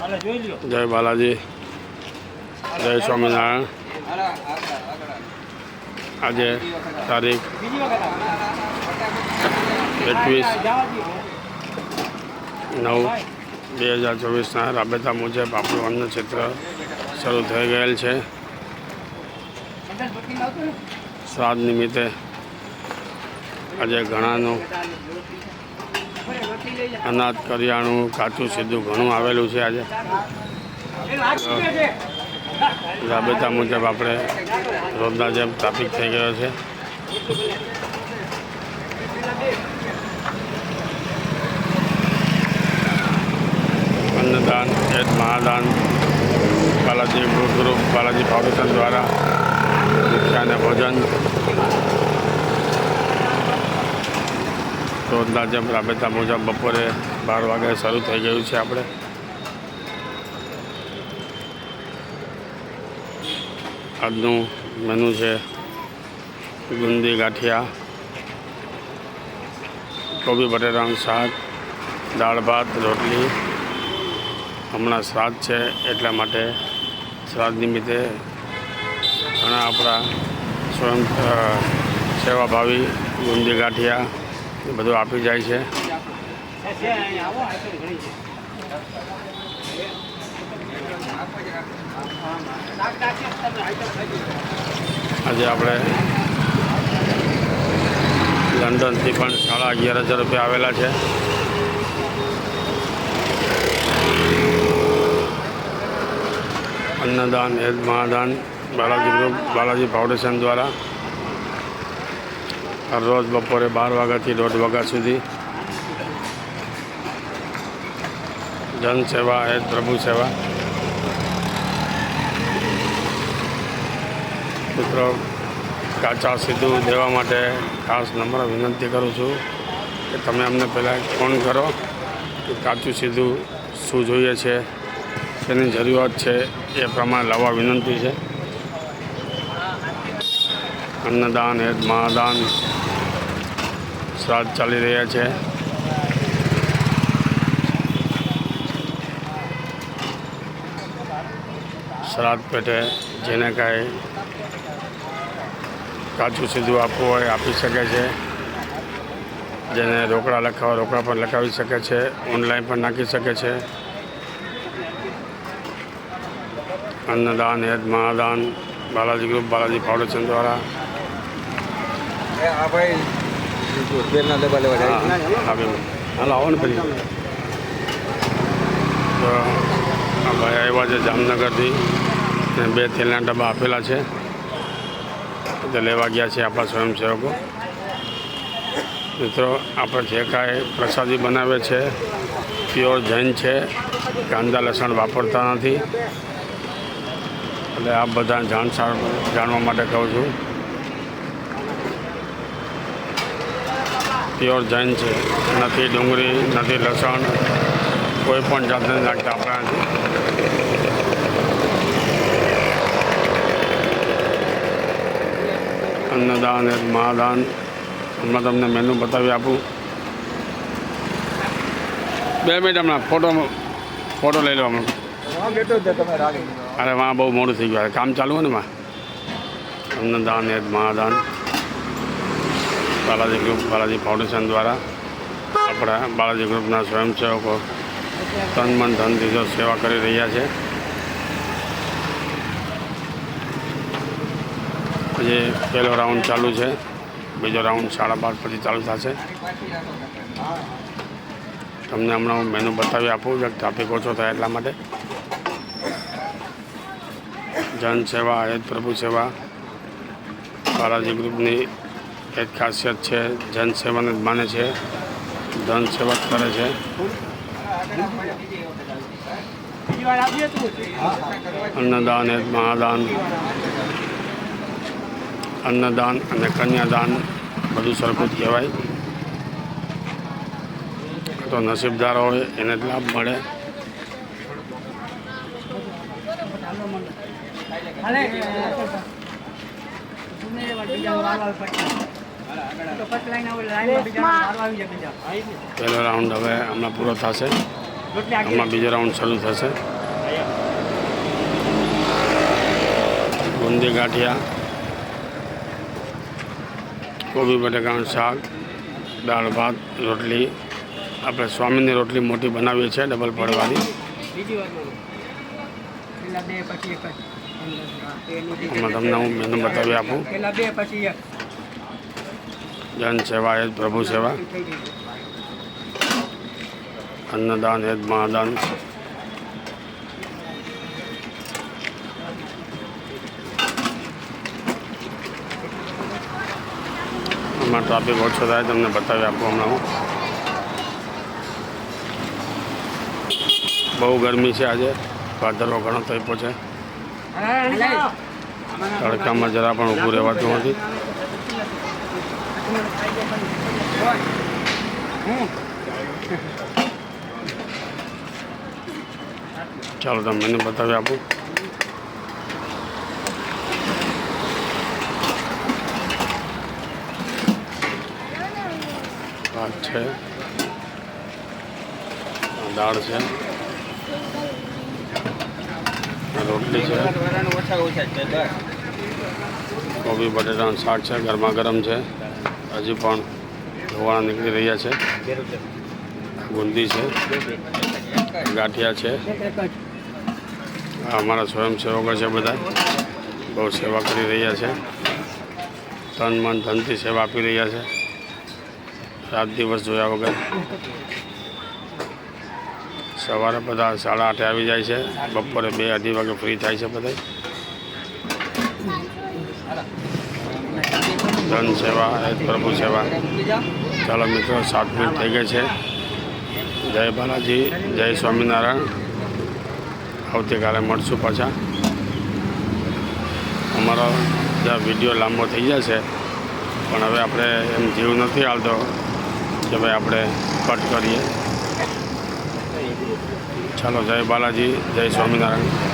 જય બાલાજી. જય સ્વામિનારાયણ. આજે તારીખ એકવીસ નવ બે હજાર ચોવીસના રાબેતા મુજબ આપણું અન્ન ક્ષેત્ર શરૂ થઈ ગયેલ છે. શ્રાદ્ધ નિમિત્તે આજે ઘણાનું અનાજ કરિયાણું કાચું સીધું ઘણું આવેલું છે આજે. રાબેતા મુજબ આપણે રોજના જેમ ટ્રાફિક થઈ ગયો છે. અન્નદાન એદ મહાદાન બાલાજી ગ્રુપ બાલાજી ફાઉન્ડેશન દ્વારા ભૂખ્યાને ભોજન. રોજના જેમ રાબેતા મુજબ બપોરે બાર વાગે શરૂ થઈ ગયું છે આપણે. આજનું મેનુ છે ગુંદી ગાંઠિયા, કોબી બટેટાનું શાક, દાળ ભાત, રોટલી. હમણાં શ્રાદ્ધ છે એટલા માટે શ્રાદ્ધ નિમિત્તે ઘણા આપણા સ્વયં સેવાભાવી ગુંદી ગાંઠિયા એ બધું આપી જાય છે. આજે આપણે લંડનથી પણ સાડા અગિયાર હજાર રૂપિયા આવેલા છે અન્નદાન હેદ મહાદાન બાલાજી બાલાજી ફાઉન્ડેશન દ્વારા રોજ બપોરે બાર વાગ્યાથી દોઢ વાગ્યા સુધી. જનસેવા એ પ્રભુ સેવા. મિત્રો, કાચા સીધું દેવા માટે ખાસ નમ્ર વિનંતી કરું છું કે તમે અમને પહેલાં ફોન કરો કે કાચું સીધું શું જોઈએ છે, તેની જરૂરિયાત છે એ પ્રમાણે લાવવા વિનંતી છે. અન્નદાન હેત મહાદાન. શ્રાદ્ધ ચાલી રહ્યા છે. શ્રાદ્ધ પેટે જેને કાંઈ કાચું સીધું આપવું હોય, આપી શકે છે. જેને રોકડા લખાવા, રોકડા પણ લખાવી શકે છે, ઓનલાઈન પણ નાખી શકે છે. અન્નદાન, હેત મહાદાન, બાલાજી ગ્રુપ, બાલાજી ફાઉન્ડેશન દ્વારા. આ ભાઈ હાલો, આવો ને તો આ ભાઈ આવ્યા છે જામનગરથી. ને બે તેલના ડબ્બા આપેલા છે. તે લેવા ગયા છે આપણા સ્વયંસેવકો. મિત્રો, આપણે જે કાંઈ પ્રસાદી બનાવે છે, પ્યોર જૈન છે કાંદા લસણ વાપરતા નથી. એટલે આ બધા જાણસાર જાણવા માટે કહું છું. પ્યોર જૈન છે. નથી ડુંગળી, નથી લસણ, કોઈ પણ જાતને નાખતા આપણા અન્નદાન મહાદાન. હમણાં તમને મેનુ બતાવી આપું. બે મિનિટ હમણાં ફોટો ફોટો લઈ લો હમણાં. અરે વાં બહુ મોડું થઈ ગયું. કામ ચાલુ હોય ને માં અન્નદાન મહાદાન. બાલાજી ગ્રુપ, બાલાજી ફાઉન્ડેશન દ્વારા આપણા બાલાજી ગ્રુપના સ્વયંસેવકો તન મન ધન દીધો સેવા કરી રહ્યા છે. પછી પહેલો રાઉન્ડ ચાલુ છે. બીજો રાઉન્ડ સાડા બાર પછી ચાલુ થશે. તમને હમણાં હું મેનુ બતાવી આપું કે ટ્રાફિક ઓછો થાય એટલા માટે. જન સેવા હેત પ્રભુ સેવા, બાલાજી ગ્રુપની એક ખાસિયત છે જન સેવાને જ માને છે, ધન જ કરે છે. અન્નદાન એ મહાદાન. અન્નદાન અને કન્યાદાન બધું સરખું જ કહેવાય. તો નસીબદાર હોય એને જ લાભ મળે. હાલે. પહેલો રાઉન્ડ હવે હમણાં પૂરો થશે. હમણાં બીજો રાઉન્ડ શરૂ થશે. બુંદી ગાંઠિયા કોબી બટેકાનું શાક દાળ ભાત રોટલી. આપણે સ્વામીની રોટલી મોટી બનાવીએ છીએ ડબલ પડવાની. એમાં તમને હું મેનુ બતાવી આપું. પેલા બે પછી એક. જન સેવા એ જ પ્રભુ સેવા. અન્નદાન એ જ મહાદાન. એમાં ટ્રાફિક ઓછો થાય તમને બતાવી આપું હમણાં હું. બહુ ગરમી છે આજે. વાદળો ઘણો થઈ છે તડકામાં જરા પણ ઊભું રહેવાતું નથી. ચાલો તમે મને બતાવી આપું. ભાત છે. દાળ છે. રોટલી છે. કોબી બટેટાનું શાક છે, ગરમા ગરમ છે. હજી પણ ધોવાણા નીકળી રહ્યા છે. બુંદી છે. ગાંઠિયા છે. અમારા સ્વયંસેવકો છે બધા. બહુ સેવા કરી રહ્યા છે. તન મન ધનથી સેવા આપી રહ્યા છે. રાત દિવસ જોયા વગર. સવારે બધા સાડા આઠે આવી જાય છે. બપોરે બે અઢી વાગે ફ્રી થાય છે બધા. ધન સેવા એ પ્રભુ સેવા. ચાલો મિત્રો, સાત મિનિટ થઈ ગઈ છે. જય બાલાજી, જય સ્વામિનારાયણ. આવતીકાલે મળશું પાછા. અમારો જ્યાં વીડિયો લાંબો થઈ જશે પણ હવે આપણે એમ જીવ નથી હાલતો કે ભાઈ આપણે કટ કરીએ. ચાલો, જય બાલાજી, જય સ્વામિનારાયણ.